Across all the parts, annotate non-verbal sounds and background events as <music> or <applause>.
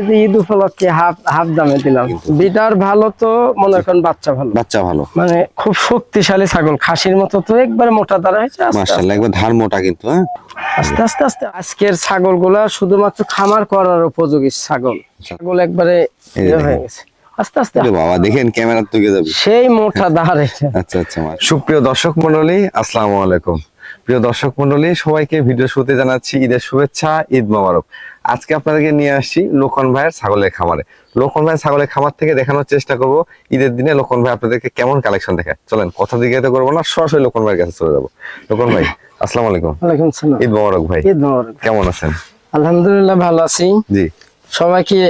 এই যে ঈদ উপলক্ষে হাফ হাফ দামে দিলাম। বিটার ভালো তো মনে করেন বাচ্চা ভালো। বাচ্চা ভালো। মানে খুব শক্তিশালী ছাগল খাসির মতো তো একবারে মোটা দাঁড়া হয়েছে মাশাআল্লাহ একবার ধার মোটা কিন্তু হ্যাঁ? আস্তে আস্তে আস্তে আজকের ছাগলগুলা শুধুমাত্র খামার করার উপযোগী ছাগল। ছাগল একবারে ইয়ে। হয়ে গেছে। আস্তে আস্তে। বাবা দেখেন ক্যামেরা তুলে যাবে। সেই মোটা দাঁড়ে আচ্ছা আচ্ছা সুপ্রিয় দর্শক মণ্ডলী আসসালামু আলাইকুম। প্রিয় দর্শক মণ্ডলী সবাইকে ভিডিও শুরুতে জানাচ্ছি ঈদের শুভেচ্ছা ঈদ মোবারক। আজকে আপনাদেরকে নিয়ে আসছি লোকন ভাইয়ের ছাগলের খামারে। লোকন ভাইয়ের ছাগলের খামার থেকে দেখানোর চেষ্টা করব ঈদের দিনে লোকন ভাই আপনাদেরকে কেমন কালেকশন দেখায়। চলেন কথা দিকে তো করব না সরাসরি লোকন ভাইয়ের কাছে চলে যাব। লোকন ভাই আসসালামু আলাইকুম। ওয়ালাইকুম ঈদ মোবারক ভাই। ঈদ মোবারক। কেমন আছেন? আলহামদুলিল্লাহ ভালো আছি। জি। সবাইকে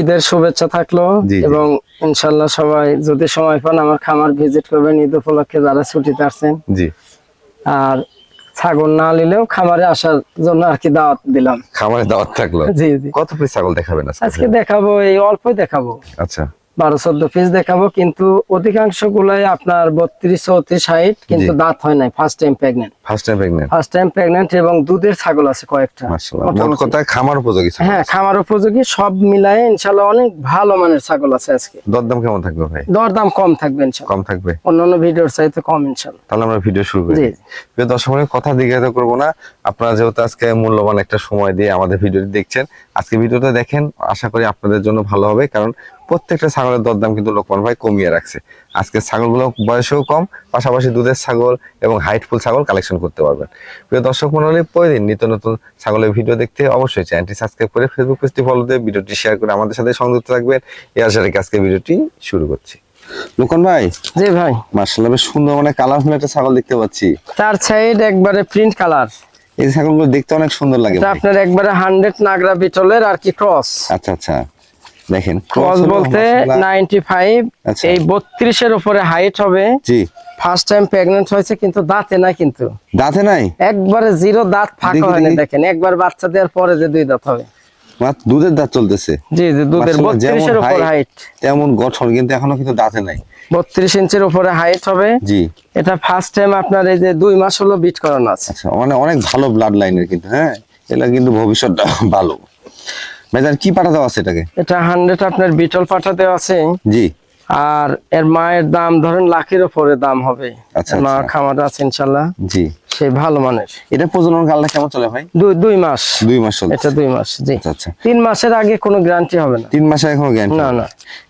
ঈদের শুভেচ্ছা থাকল। এবং ইনশাল্লাহ সবাই যদি সময় পান আমার খামার ভিজিট করবেন ঈদ উপলক্ষে যারা ছুটিতে আসছেন। জি। আর ছাগল না নিলেও খামারে আসার জন্য আর কি দাওয়াত দিলাম। খামারে দাওয়াত থাকল? জি জি। কত পিস ছাগল দেখাবেন আজকে? আজকে দেখাবো এই অল্পই দেখাবো। আচ্ছা। বারো চোদ্দ পিস দেখাবো কিন্তু অধিকাংশ গুলাই আপনার বত্রিশ চৌত্রিশ হাইট কিন্তু দাঁত হয় নাই first time pregnant first time pregnant first time pregnant এবং দুধের ছাগল আছে কয়েকটা। কথা খামার উপযোগী হ্যাঁ খামার উপযোগী সব মিলায়ে ইনশাল্লাহ অনেক ভালো মানের ছাগল আছে আজকে। দরদাম কেমন থাকবে ভাই? দরদাম কম থাকবে ইনশাল্লাহ কম থাকবে? অন্যান্য ভিডিওর চাইতে কম ইনশাল্লাহ তাহলে আমরা ভিডিও শুরু করি। জি। প্রিয় দর্শক কথা দীর্ঘায়িত করব না। আপনারা যেহেতু আজকে মূল্যবান একটা সময় দিয়ে আমাদের ভিডিওটি দেখছেন আজকে ভিডিওটা দেখেন আশা করি আপনাদের জন্য ভালো হবে কারণ প্রত্যেকটা ছাগলের দরদাম কিন্তু লোকমান ভাই কমিয়ে রাখছে। আজকে ছাগলগুলো বয়সেও কম পাশাপাশি দুধের ছাগল এবং হাইটফুল ছাগল কালেকশন করতে পারবেন। প্রিয় দর্শক মন্ডলী প্রতিদিন নিত্য নতুন ছাগলের ভিডিও দেখতে অবশ্যই চ্যানেলটি সাবস্ক্রাইব করে ফেসবুক পেজটি ফলো দিয়ে ভিডিওটি শেয়ার করে আমাদের সাথে সংযুক্ত থাকবেন। এই আশা রেখে আজকে ভিডিওটি শুরু করছি। লোকন ভাই জি ভাই। মার্শাল্লাহ বেশ সুন্দর মানে কালারফুল একটা ছাগল দেখতে পাচ্ছি। চার সাইড একবারে প্রিন্ট কালার এই ছাগলগুলো দেখতে অনেক সুন্দর লাগে আপনার একবারে হান্ড্রেড নাগরা বিটলের আর কি ক্রস আচ্ছা আচ্ছা। দেখেন ক্রস বলতে মাশাআল্লাহ। নাইনটি ফাইভ আচ্ছা। এই বত্রিশের উপরে হাইট হবে। জি। ফার্স্ট টাইম প্রেগনেন্ট হয়েছে কিন্তু দাঁতে না কিন্তু। দাঁতে নাই? একবারে জিরো দাঁত ফাঁকা হয়নি দেখেন একবার বাচ্চা দেওয়ার পরে যে দুই দাঁত হবে। দুধের দাঁত চলতেছে। জি জি দুধের মাশাআল্লাহ, যেমন বত্রিশের উপর হাইট তেমন গঠন কিন্তু এখনও কিন্তু দাঁতে নাই। বত্রিশ ইঞ্চির উপরে হাইট হবে। জি। এটা ফার্স্ট টাইম আপনার এই যে দুই মাস হলো বিট করানো আছে। আচ্ছা মানে অনেক ভালো ব্লাড লাইনের কিন্তু হ্যাঁ? এটা কিন্তু ভবিষ্যৎটা ভালো। ভাইজান কি পাঠাতে আছে এটাকে? এটা হান্ড্রেড আপনার বিটল পাঠাতে আছে। জি। আর এর মায়ের দাম ধরেন লাখের উপরে দাম হবে। আচ্ছা, মা আচ্ছা। খামার আছে ইনশাল্লাহ। জি। সেই ভালো মানের এটা প্রজনন কালটা কেমন চলে ভাই? দুই দুই মাস। দুই মাস চলে এটা দুই মাস জি। আচ্ছা আচ্ছা। তিন মাসের আগে কোনো গ্যারান্টি হবে না। তিন মাসের এখনও গ্যারান্টি না না।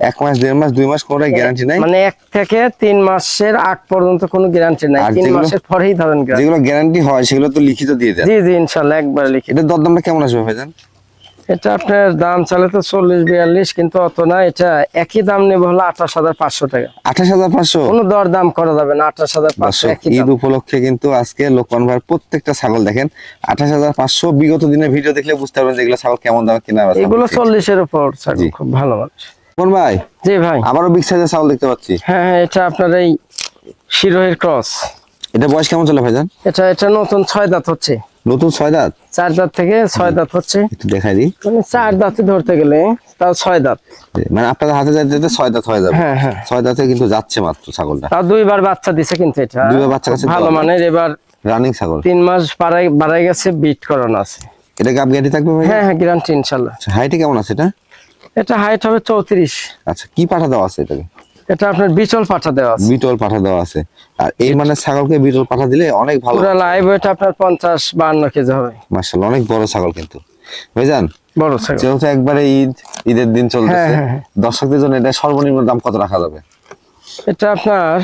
এক মাস দেড় মাস দুই মাস কোনোটাই গ্যারান্টি নাই? মানে এক থেকে তিন মাসের আগ পর্যন্ত কোনো গ্যারান্টি নাই। তিন মাসের পরেই ধরেন। যেগুলো গ্যারান্টি হয় সেগুলো তো লিখিত দিয়ে দেয়। জি জি ইনশাল্লাহ একবার লিখে। এটা দরদামটা কেমন আসবে ভাইজান? এটা আপনার দাম চালে তো চল্লিশ বিয়াল্লিশ কিন্তু অত না এটা একই দাম নেবে হলো আঠাশ হাজার পাঁচশো টাকা। আঠাশ হাজার পাঁচশো? কোনো দর দাম করা যাবে না আঠাশ হাজার পাঁচশো ঈদ উপলক্ষে কিন্তু আজকে লোকমান ভাইয়ের প্রত্যেকটা ছাগল দেখেন আঠাশ হাজার পাঁচশো বিগত দিনের ভিডিও দেখলে বুঝতে পারবেন যেগুলো ছাগল কেমন দামে কেনা এগুলো। চল্লিশের উপর ছাগল। খুব ভালো মানুষ। লোকমান ভাই? জি ভাই। আবারও বিগ সাইজের ছাগল দেখতে পাচ্ছি। হ্যাঁ হ্যাঁ এটা আপনার এই শিরোহের ক্রস এটা বয়স কেমন চলে ভাইজান? এটা এটা নতুন ছয় দাঁত হচ্ছে। নতুন ছয় দাঁত? চার দাঁত থেকে ছয় দাঁত হচ্ছে। একটু দেখাই দিই। মানে চার দাঁতে ধরতে গেলে তাও ছয় দাঁত। মানে আপনাদের হাতে যাইতে যেতে ছয় দাঁত হয়ে যাবে। হ্যাঁ হ্যাঁ। ছয় দাঁতে কিন্তু যাচ্ছে মাত্র ছাগলটা। তাও দুইবার বাচ্চা দিছে কিন্তু এটা। দুইবার বাচ্চা কাছে ভালো মানের এবার রানিং ছাগল। তিন মাস বাড়াই বাড়াই গেছে বিট করানো আছে। এটা গাপ গ্যাটি থাকবে ভাই হ্যাঁ হ্যাঁ গ্যারান্টি ইনশাল্লাহ। হাইটে কেমন আছে এটা? এটা হাইট হবে চৌত্রিশ। আচ্ছা কি পাঠা দেওয়া আছে এটাকে? এটা আপনার বিচল পাঠা দেওয়া আছে। বিটল পাঠা দেওয়া আছে। আর এই মানে ছাগলকে বিটল পাঠা দিলে অনেক ভালো। পুরো লাইভ ওয়েট আপনার পঞ্চাশ বান্ন কেজি হবে। মার্শাল অনেক বড় ছাগল কিন্তু। ভাইজান বড় ছাগল। যেহেতু একবারে ঈদ ঈদের দিন চলতেছে হ্যাঁ, হ্যাঁ, হ্যাঁ। দর্শকদের জন্য এটা সর্বনিম্ন দাম কত রাখা যাবে? এটা আপনার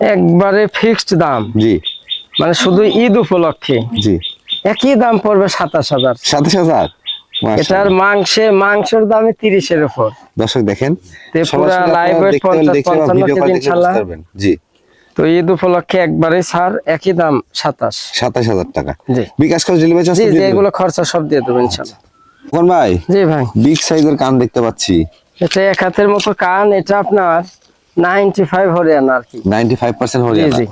একবারে ফিক্সড দাম। জি। মানে শুধু ঈদ উপলক্ষে। জি। একই দাম পড়বে সাতাশ হাজার। সাতাশ হাজার? এটার মাংসে মাংসের দামে তিরিশের উপর। দর্শক দেখেন তে পুরা সরাসরি live আপনারা weight দেখতে হলে 50, 55 video call কেজি দেখলে ইনশাল্লাহ। বুঝতে পারবেন। জি। তো ঈদ উপলক্ষে একবারে ছাড় একই দাম সাতাশ। সাতাশ হাজার টাকা। জি। বিকাশ করে ডেলিভারি চার্জ জি এগুলো খরচা সব দিয়ে দেবো ইনশাল্লাহ। কোন ভাই? জি ভাই। বিগ সাইজের কান দেখতে পাচ্ছি। এটা এক হাতের মতো কান এটা আপনার নাইনটি ফাইভ হরিয়ানা আর কি। নাইনটি ফাইভ পার্সেন্ট জি জি।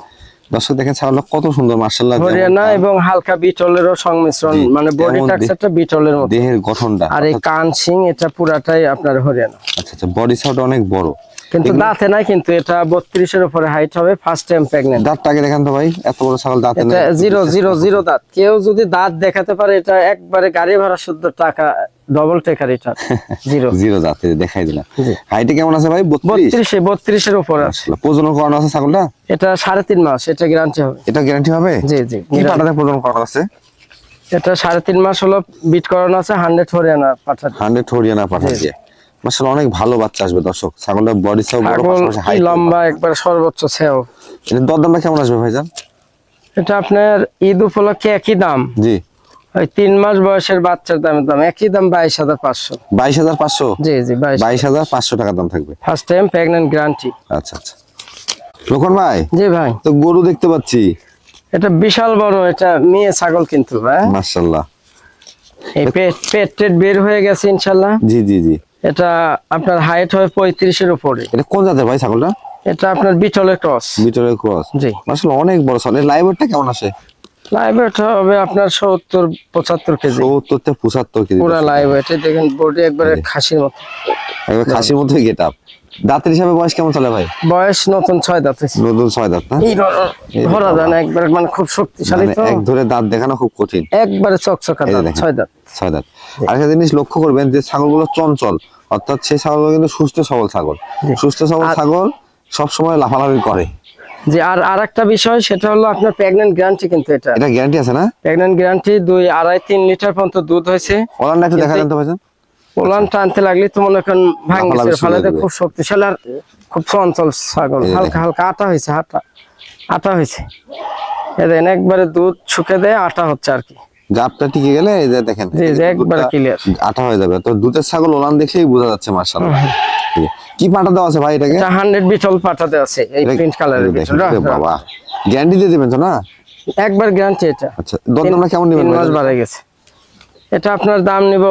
দর্শক দেখেন ছাগলটা কত সুন্দর মার্শাল্লাহ হরিয়ানা এবং হালকা বিটলেরও সংমিশ্রণ মানে বডি টাক্সারটা বিটলের মতো। দেহের গঠনটা। আর এই কান সিং এটা পুরাটাই আপনার হরিয়ানা। আচ্ছা আচ্ছা বডি সাউন্ড অনেক বড়। কিন্তু দাঁতে নাই কিন্তু এটা বত্রিশের উপরে হাইট হবে ফার্স্ট টাইম প্রেগনেন্ট দাঁতটা আগে দেখান তো ভাই এত বড় ছাগল দাঁত এটা কেউ যদি দাঁত দেখাতে পারে এটা একবারে গাড়ি ভাড়া শুদ্ধ টাকা ডবল টেকার এটা। <laughs> জিরো জিরো দাঁত দেখাই দিলাম। হাইটে কেমন আছে ভাই? বত্রিশ? বত্রিশে বত্রিশের উপরে আছে। প্রজনন করানো আছে ছাগলটা? এটা সাড়ে তিন মাস এটা গ্যারান্টি হবে। এটা গ্যারান্টি হবে? জি জি কি পাটাতে প্রজনন করানো আছে? এটা সাড়ে তিন মাস হলো বিট করানো আছে হান্ড্রেড হরিয়ানা পাঠা হান্ড্রেড হরিয়ানা পাঠা দিয়ে মাসাল অনেক ভালো বাচ্চা আসবে দর্শক। ছাগলটা বডি সব বড় পাশাপাশি হাইট লম্বা একবার সর্বোচ্চ সেও। এটা দরদামটা কেমন আসবে ভাইজান? এটা আপনার ঈদ উপলক্ষে একই দাম। জি। ওই তিন মাস বয়সের বাচ্চার দামের দাম। একই দাম বাইশ হাজার পাঁচশো। বাইশ হাজার পাঁচশো? জি জি বাইশ হাজার। পাঁচশো টাকা দাম থাকবে। ফার্স্ট টাইম প্রেগনেন্ট গ্যারান্টি আচ্ছা আচ্ছা। লোকন ভাই জি ভাই। তো গরু দেখতে পাচ্ছি। এটা বিশাল বড় এটা মেয়ে ছাগল কিন্তু হ্যাঁ? মার্শাল্লাহ এই পেট পেট বের হয়ে গেছে ইনশাল্লাহ জি জি জি। এটা আপনার হাইট হয় পঁয়ত্রিশের উপরে। এটা কোন জাতের ভাই ছাগলটা? এটা আপনার বিটলের ক্রস। বিটলের ক্রস। জি। আসলে অনেক বড় ছাগল। লাইভারটা কেমন আসে? এটা হবে আপনার সত্তর পঁচাত্তর কেজি। সত্তর থেকে পঁচাত্তর কেজি। পুরা দেখেন বডি একবারে খাসির মতো। একবার খাসির মধ্যে গেট আপ দাঁতের হিসাবে বয়স কেমন চলে ভাই? বয়স নতুন ছয় দাঁত নতুন ছয় দাঁত না? ধরা যায় না একবার মানে খুব শক্তিশালী মানে এক ধরে দাঁত দেখানো খুব কঠিন। একবারে চকচকা দাঁত ছয় দাঁত। ছয় দাঁত। আরেকটা জিনিস লক্ষ্য করবেন যে ছাগলগুলো চঞ্চল অর্থাৎ সেই ছাগলগুলো কিন্তু সুস্থ সবল ছাগল। সুস্থ সবল আর- ছাগল সবসময় লাফালাফি করে। যে আর আর একটা বিষয় সেটা হলো আপনার প্রেগনেন্ট গ্যারান্টি কিন্তু এটা। এটা গ্যারান্টি আছে না? প্রেগনেন্ট গ্যারান্টি দুই আড়াই তিন লিটার পর্যন্ত দুধ হয়েছে। ওলানটা একটু দেখা জানতে পারছেন ওলান টানতে লাগলে তো মনে করেন শুরু ফলে খুব শক্তিশালী আর খুব চঞ্চল ছাগল। হালকা হালকা আটা হয়েছে আটা। আটা হয়েছে। এদেন একবারে দুধ শুকে দেয় আটা হচ্ছে আর কি। গাপটা টিকে গেলে এই যে দেখেন জি, জি, একবারে clear। আঠা হয়ে যাবে। তো দুধের ছাগল ওলান দেখলেই বোঝা যাচ্ছে আছে। কি পাটা দেওয়া আছে ভাই এটাকে? এটা হান্ড্রেড বিটল পাঠাতে আছে এই প্রিন্ট কালারের বিটল বাবা। গ্যারান্টি দিয়ে দিবেন তো না? একবার গ্যারান্টি এটা। আচ্ছা দরদামটা কেমন নেবেন তিন মাস বাড়ে গেছে। এটা আপনার দাম নিব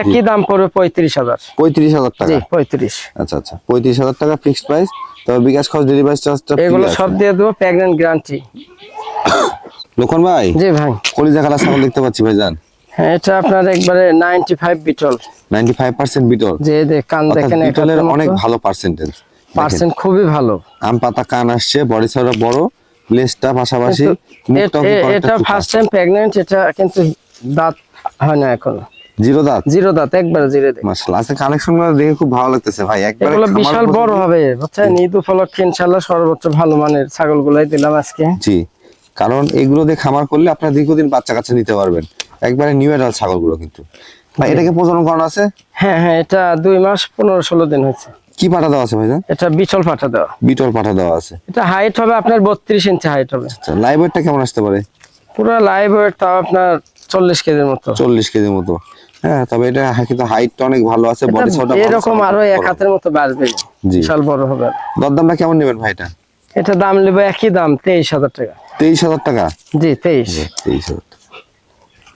একই দাম পড়বে পঁয়ত্রিশ হাজার। পঁয়ত্রিশ হাজার টাকা। পঁয়ত্রিশ। আচ্ছা আচ্ছা। পঁয়ত্রিশ হাজার টাকা ফিক্সড প্রাইস তবে বিকাশ খরচ ডেলিভারি চার্জটা এগুলো সব দিয়ে দেবো প্রেগনেন্ট গ্যারান্টি লোকন ভাই? জি ভাই। কলিজা কালার ছাগল দেখতে পাচ্ছি ভাইজান। হ্যাঁ এটা আপনার একবারে ninety five Beetal. Ninety five percent Beetal. যে যে কান দেখেন বিটলের অনেক ভালো পার্সেন্টেজ পার্সেন্ট খুবই ভালো। আম পাতা কান আসছে বডি সাইডটা বড় লেজটা পাশাপাশি এটা ফার্স্ট টাইম প্রেগনেন্ট এটা কিন্তু দাঁত হয় না এখনও। জিরো দাঁত? জিরো দাঁত একবারে জিরো দাঁত। মাশাআল্লাহ আজকে দেখে খুব ভালো লাগতেছে ভাই একবারে এগুলো বিশাল বড় হবে বুঝছেন? ঈদ উপলক্ষে ইনশাল্লাহ সর্বোচ্চ ভালো মানের দিলাম আজকে। জি কারণ এগুলো দিয়ে খামার করলে আপনারা দীর্ঘদিন বাচ্চা কাচ্চা নিতে পারবেন। একবারে নিউ এডাল ছাগলগুলো কিন্তু। ভাই এটাকে প্রজনন করানো আছে? হ্যাঁ হ্যাঁ এটা দুই মাস পনেরো ষোলো দিন হয়েছে। কি পাঠা দেওয়া আছে ভাইজান এটা? বিচল পাঠা দেওয়া। বিটল পাঠা দেওয়া আছে। এটা হাইট হবে আপনার বত্রিশ ইঞ্চি হাইট হবে। আচ্ছা লাইভ ওয়েটটা কেমন আসতে পারে? পুরো লাইভ ওয়েট তাও আপনার চল্লিশ কেজির মতো। চল্লিশ কেজির মতো। হ্যাঁ তবে এটা কিন্তু হাইটটা অনেক ভালো আছে বডি এরকম আরও এক হাতের মতো বাড়বে জি। বিশাল বড় হবে। দরদামটা কেমন নেবেন ভাই এটা? এটা দাম নেবে একই দাম তেইশ হাজার টাকা। তেইশ হাজার টাকা? জি তেইশ। তেইশ হাজার টাকা।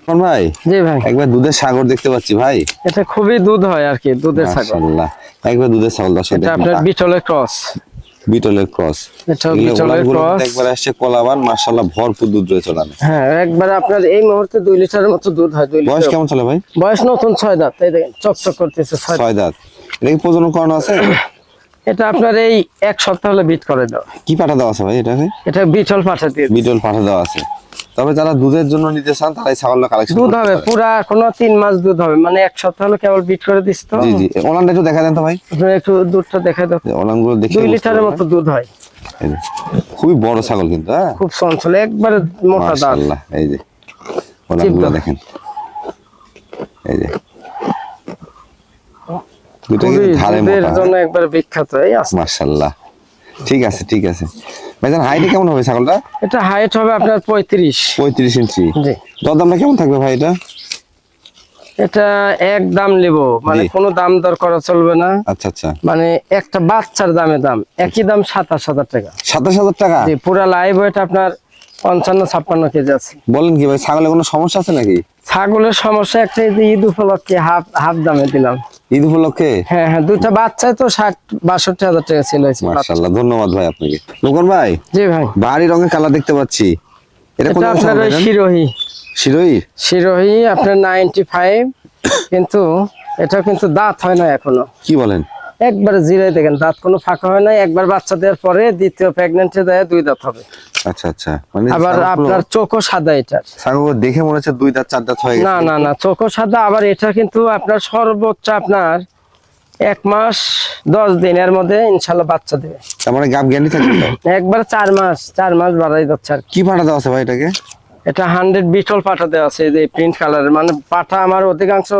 কোন ভাই জি ভাই। একবার দুধের সাগর দেখতে পাচ্ছি ভাই। এটা খুবই দুধ হয় আর কি দুধের ছাগল মাশাআল্লাহ একবার দুধের ছাগল দর্শক এটা আপনার বিটলের ক্রস বিটলের ক্রস এটা বিটলের ক্রস একবার আসছে কলাবান মাশাআল্লাহ ভরপুর দুধ রয়েছে ওখানে। হ্যাঁ একবার আপনার এই মুহূর্তে দুই লিটারের মতো দুধ হয় দুই বয়স লিটার। কেমন চলে ভাই? বয়স নতুন ছয় দাঁত। এই দেখেন চকচক করতেছে ছয় দাঁত। এটা কি প্রজনন করানো আছে? এটা আপনার এই এক সপ্তাহ হলে বিট করে দাও কি পাঠা দেওয়া আছে ভাই এটাকে এটা বিটল পাঠা দিয়ে বিটল পাঠা দেওয়া আছে। তবে যারা দুধের জন্য নিতে চান তারা এই ছাগলটা কালেকশন দুধ হবে পুরা। কোনো তিন মাস দুধ হবে। মানে এক সপ্তাহ হলে কেবল বিট করে দিস তো। জি জি। ওলানটা একটু দেখা দেন তো ভাই। একটু দুধটা দেখাই দাও। ওলানগুলো দেখে দুই বুঝতে লিটারের মতো দুধ হয়। খুবই বড় ছাগল কিন্তু হ্যাঁ? খুব চঞ্চল একবারে মোটা দাঁত মাশাআল্লাহ এই যে ওলানগুলো দেখেন। এই যে। দুটো কিন্তু ধারে দুধের মোটা জন্য একবারে বিখ্যাত এই মাশাআল্লাহ। ঠিক আছে ঠিক আছে। ভাইজান হাইট কেমন হবে ছাগলটা? এটা হাইট হবে আপনার পঁয়ত্রিশ। পঁয়ত্রিশ ইঞ্চি। জি। দরদামটা কেমন থাকবে ভাই এটা? এটা এক দাম নেব মানে কোনো দাম দর করা চলবে না। আচ্ছা আচ্ছা। মানে একটা বাচ্চার দামে দাম একই দাম সাতাশ হাজার টাকা। সাতাশ হাজার টাকা? জি পুরা লাইভ ওয়েট আপনার পঞ্চান্ন ছাপ্পান্ন কেজি আছে। বলেন কি ভাই ছাগলের কোনো সমস্যা আছে নাকি? ছাগলের সমস্যা একটা ঈদ উপলক্ষে হাফ হাফ দামে দিলাম। ঈদ উপলক্ষে? হ্যাঁ হ্যাঁ দুইটা বাচ্চায় তো ষাট বাষট্টি হাজার টাকা ছিল মাশাআল্লাহ ধন্যবাদ ভাই আপনাকে। লোকন ভাই জি ভাই। বাড়ি রঙের কালার দেখতে পাচ্ছি। এটা কোন আপনার ওই শিরোহী। শিরোই শিরোহী আপনার নাইনটি ফাইভ কিন্তু এটা কিন্তু দাঁত হয় না এখনও। কি বলেন? একবার জিরাই দেখেন দাঁত কোনো ফাঁকা হয় না একবার বাচ্চা দেওয়ার পরে দ্বিতীয় প্রেগনেন্টে দেয় দুই দাঁত হবে। আচ্ছা আচ্ছা। মানে আবার আপনার চোখও সাদা এটার। ছাগলগুলো দেখে মনে হচ্ছে দুই দাঁত চার দাঁত হয়ে না গেছে। না না চোখও সাদা। আবার এটা কিন্তু আপনার সর্বোচ্চ আপনার এক মাস দশ দিনের মধ্যে ইনশাল্লাহ বাচ্চা দেবে। তার মানে গাব জ্ঞানী থাকবে <coughs> একবার চার মাস চার মাস বাড়াই যাচ্ছে আর কি। কি পাঠা দেওয়া আছে ভাই এটাকে? এটা হান্ড্রেড বিটল পাঠা দেওয়া আছে এই যে প্রিন্ট কালারের মানে পাঠা আমার অধিকাংশ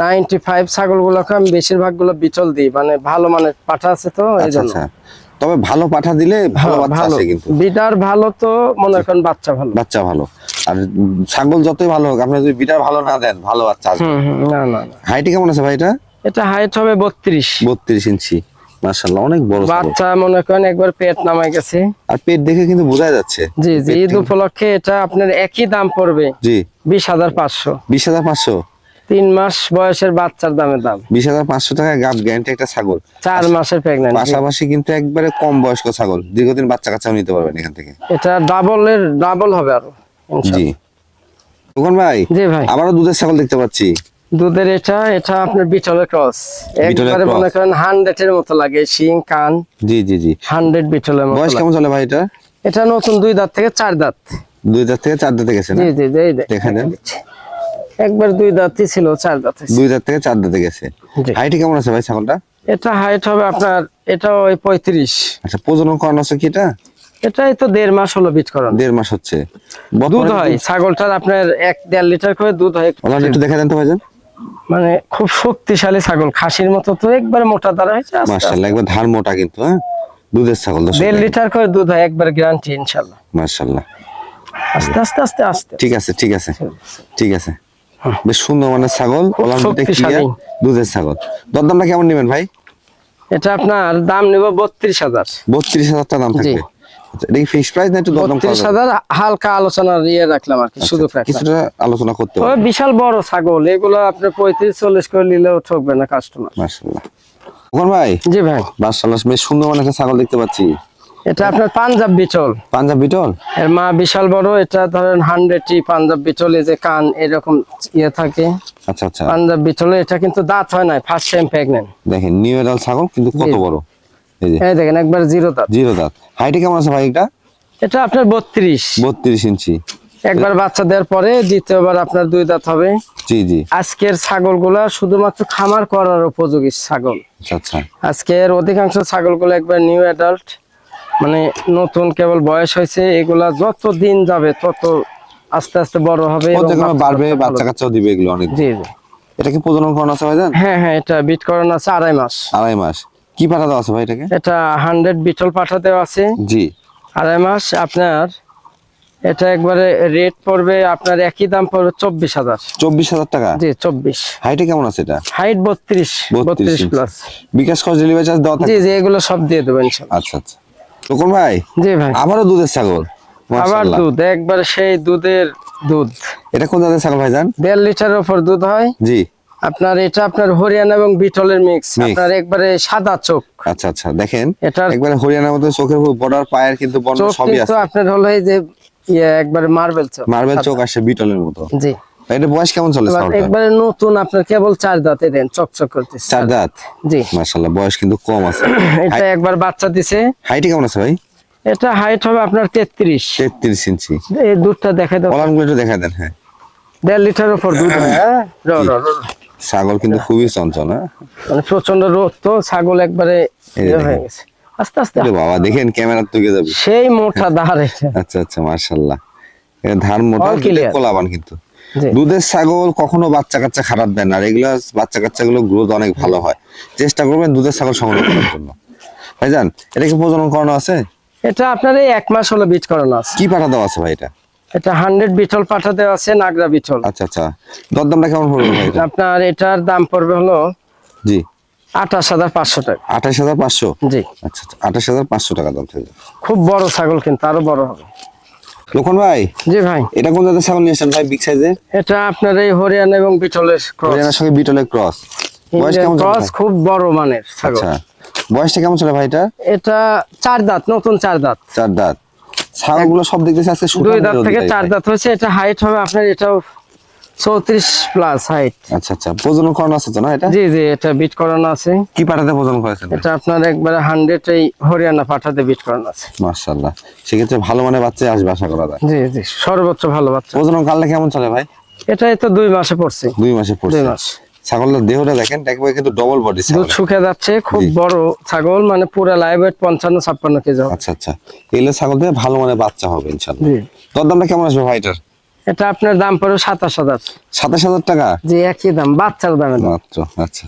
নাইনটি ফাইভ ছাগলগুলোকে আমি বেশিরভাগগুলো বিচল দিই। মানে ভালো মানে পাঠা আছে তো আচ্ছা, এই জন্য আচ্ছা। তবে ভালো পাঠা দিলে হ্যাঁ, ভালো বাচ্চা কিন্তু। বিটার ভালো তো মনে করেন বাচ্চা ভালো। বাচ্চা ভালো। আর ছাগল যতই ভালো হোক আপনি যদি বিটার ভালো না দেন ভালো বাচ্চা আসবে। না না হাইট কেমন আছে ভাই এটা? এটা হাইট হবে 32 32 ইঞ্চি। মাশাআল্লাহ অনেক বড় বাচ্চা মনে করেন একবার পেট নামায় গেছে। আর পেট দেখে কিন্তু বোঝা যাচ্ছে। জি জি ঈদ উপলক্ষে এটা আপনার একই দাম পড়বে। জি। 20500 20500 তিন মাস বয়সের বাচ্চার দামে দাম। বিশ হাজার পাঁচশো টাকা গাব গ্যারান্টি একটা ছাগল। চার মাসের প্রেগনেন্ট পাশাপাশি কিন্তু একবারে কম বয়স্ক ছাগল। দীর্ঘদিন বাচ্চা কাচ্চাও নিতে পারবেন এখান থেকে। এটা ডাবলের ডাবল হবে আরও জি। ভাই জি ভাই। আবারও দুধের ছাগল দেখতে পাচ্ছি। দুধের এটা এটা আপনার বিটলের ক্রস একবারে মনে করেন হান্ড্রেড এর মতো লাগে শিং কান। জি জি জি। হান্ড্রেড বিটলের মতো বয়স কেমন চলে ভাই এটা? এটা নতুন দুই দাঁত থেকে চার দাঁত। দুই দাঁত থেকে চার দাঁতে গেছে জি জি জি, এই একবার দুই দাঁতই ছিল চার দাঁত। দুই দাঁত থেকে চার দাঁতে গেছে। হাইটে কেমন আছে ভাই ছাগলটা? এটা হাইট হবে আপনার এটা ওই পঁয়ত্রিশ। আচ্ছা প্রজনন করানো আছে কি এটা? এটাই তো দেড় মাস হলো বিট করানো। দেড় মাস হচ্ছে। দুধ হয় ছাগলটার আপনার এক দেড় লিটার করে দুধ হয় একটু। দেখা দেন তো ভাইজান। মানে খুব শক্তিশালী ছাগল খাসির মতো তো একবারে মোটা দ্বারা হয়েছে আস্তে। একবার ধার মোটা কিন্তু হ্যাঁ? দুধের ছাগল দেড় লিটার করে দুধ হয় একবার গ্যারান্টি ইনশাল্লাহ মার্শাল্লাহ আস্তে আস্তে আস্তে আস্তে। ঠিক আছে। ঠিক আছে। ঠিক আছে। বেশ সুন্দর মানের ছাগল দুধের ছাগল। দরদামটা কেমন নেবেন ভাই? এটা আপনার দাম নেব বত্রিশ হাজার। বত্রিশ হাজার টাকা দাম থাকবে। আচ্ছা, এটা কি ফিক্স প্রাইস না একটু দরদাম করা হাজার হালকা আলোচনার ইয়ে রাখলাম আর কি রাখলাম। কিছুটা আলোচনা করতে হবে। বিশাল বড় ছাগল এগুলো আপনি পঁয়ত্রিশ চল্লিশ করে নিলেও ঠকবে না কাস্টমার ভাই? জি ভাই। বেশ সুন্দর একটা ছাগল দেখতে পাচ্ছি। এটা আপনার পাঞ্জাব বিচল পাঞ্জাব বিটল? এর মা বিশাল বড় এটা ধরেন হান্ড্রেডটি পাঞ্জাব এই যে কান এরকম ইয়ে থাকে। আচ্ছা আচ্ছা। পাঞ্জাব বিচলে এটা কিন্তু দাঁত হয় নাই ফার্স্ট টাইম প্রেগনেন্ট দেখেন নিউ এডাল ছাগল কিন্তু কত বড়? এই যে। এই দেখেন একবার জিরো দাঁত। জিরো দাঁত। হাইটে কেমন আছে ভাই এটা? এটা আপনার বত্রিশ। বত্রিশ ইঞ্চি। একবার বাচ্চা দেওয়ার পরে দ্বিতীয়বার আপনার দুই দাঁত হবে। জি জি। আজকের ছাগলগুলা শুধুমাত্র খামার করার উপযোগী ছাগল। আচ্ছা আচ্ছা। আজকের অধিকাংশ ছাগলগুলো একবার নিউ অ্যাডাল্ট মানে নতুন কেবল বয়স হয়েছে এগুলা যত দিন যাবে তত আস্তে আস্তে বড় হবে বাড়বে বাচ্চা কাচ্চাও দিবে এগুলো অনেক। জি জি। এটা কি প্রজনন করানো আছে ভাই জান হ্যাঁ হ্যাঁ এটা বিট করানো আছে আড়াই মাস। আড়াই মাস। কি পাঠা দেওয়া আছে ভাই এটাকে? এটা হান্ড্রেড বিটল পাঠা দেওয়া আছে। জি। আড়াই মাস আপনার এটা একবারে রেট পড়বে আপনার একই দাম পড়বে চব্বিশ হাজার। চব্বিশ হাজার টাকা? জি চব্বিশ। হাইটে কেমন আছে এটা? হাইট বত্রিশ বত্রিশ। প্লাস বিকাশ খরচ ডেলিভারি চার্জ দেওয়া জি জি এগুলো সব দিয়ে দেবেন আচ্ছা আচ্ছা। ভাই? জি ভাই। দুধের ছাগল আবার দুধ একবার সেই দুধের দুধ। এটা কোন জাতের ছাগল ভাই জান দেড় লিটারের উপর দুধ হয়। জি। আপনার এটা আপনার হরিয়ানা এবং বিটলের মিক্স আপনার একবারে সাদা চোখ। আচ্ছা আচ্ছা দেখেন। এটার একবারে হরিয়ানার মতো চোখের বর্ডার পায়ের কিন্তু বর্ণ সবই আছে। আপনার হলো এই যে ইয়ে একবারে মার্বেল চোখ। মার্বেল চোখ আসে বিটলের মতো। জি। এটা বয়স কেমন চলে একবারে নতুন আপনার কেবল চার দাঁতে দেন চকচক করতেছে। চার দাঁত? জি। মাশাআল্লাহ বয়স কিন্তু কম আছে। <clears throat> এটা একবার বাচ্চা দিছে। হাইটে কেমন আছে ভাই? এটা হাইট হবে আপনার তেত্রিশ। তেত্রিশ ইঞ্চি। এই দুধটা দেখে দাও। কলামগুলো একটু দেখা দেন হ্যাঁ। দেড় লিটার উপর দুধ হ্যাঁ? <clears throat> ছাগল কিন্তু খুবই চঞ্চল হ্যাঁ? মানে প্রচণ্ড রোদ তো ছাগল একবারে ইয়ে হয়ে গেছে। আস্তে আস্তে। বাবা দেখেন ক্যামেরা তুলে যাবে। সেই মোটা দাঁড় আচ্ছা আচ্ছা মার্শাল্লাহ এটা ধান মোটা কোলাবান কিন্তু। দুধের ছাগল কখনো বাচ্চা কাচ্চা খারাপ দেয় না। রেগুলার বাচ্চা কাচ্চা গুলো গ্রোথ অনেক ভালো হয়। চেষ্টা করবেন দুধের ছাগল সংগ্রহ করার জন্য। ভাইজান এটা কি প্রজনন করানো আছে? এটা আপনার এই এক মাস হলো বিট করানো আছে। কি পাঠা দেওয়া আছে ভাই এটা? এটা হান্ড্রেড বিটল পাঠা দেওয়া আছে নাগরা বিটল। আচ্ছা আচ্ছা। দরদামটা কেমন পড়বে ভাই আপনার এটার দাম পড়বে হলো জি। আঠাশ হাজার পাঁচশো টাকা। আঠাশ হাজার পাঁচশো? জি। আচ্ছা আচ্ছা। আঠাশ হাজার পাঁচশো টাকা দাম খুব বড় ছাগল কিন্তু আরও বড় হবে। লোকন ভাই? জি ভাই। এটা কোন জাতের ছাগল নিয়েছেন ভাই বিগ সাইজের এটা আপনার এই হরিয়ানা এবং বিটলের ক্রস হরিয়ানার সঙ্গে বিটলের ক্রস বয়স কেমন ক্রস খুব বড় মানের ছাগল। আচ্ছা। বয়সটা কেমন চলে ভাই এটা? এটা চার দাঁত নতুন চার দাঁত। চার দাঁত। ছাগলগুলো সব দেখতেছি আজকে দুই দাঁত থেকে চার দাঁত হয়েছে এটা হাইট হবে আপনার এটাও চৌত্রিশ প্লাস হাইট আচ্ছা আচ্ছা। প্রজনন করানো আছে তো না এটা? জি জি এটা বিট করানো আছে। কি পাঠাতে প্রজনন করেছেন? এটা আপনার একবারে হান্ড্রেড এই হরিয়ানা পাঠাতে বিট করানো আছে। মার্শাল্লাহ সেক্ষেত্রে ভালো মানে বাচ্চা আসবে আশা করা যায়। জি জি সর্বোচ্চ ভালো বাচ্চা। প্রজনন কালটা কেমন চলে ভাই? এটাই তো দুই মাসে পড়ছে। দুই মাসে পড়ছে। দুই মাস। ছাগলের দেহটা দেখেন একবারে কিন্তু ডবল বডি দুধ শুকে যাচ্ছে খুব বড় ছাগল মানে পুরা লাইভ ওয়েট পঞ্চান্ন ছাপ্পান্ন কেজি হবে। আচ্ছা আচ্ছা। এগুলো ছাগল থেকে ভালো মানে বাচ্চা হবে ইনশাল্লাহ জি। তোর দামটা কেমন আসবে ভাই এটার? এটা আপনার দাম পড়ে সাতাশ হাজার। সাতাশ হাজার টাকা? জি একই দাম বাচ্চার দামে মাত্র আচ্ছা।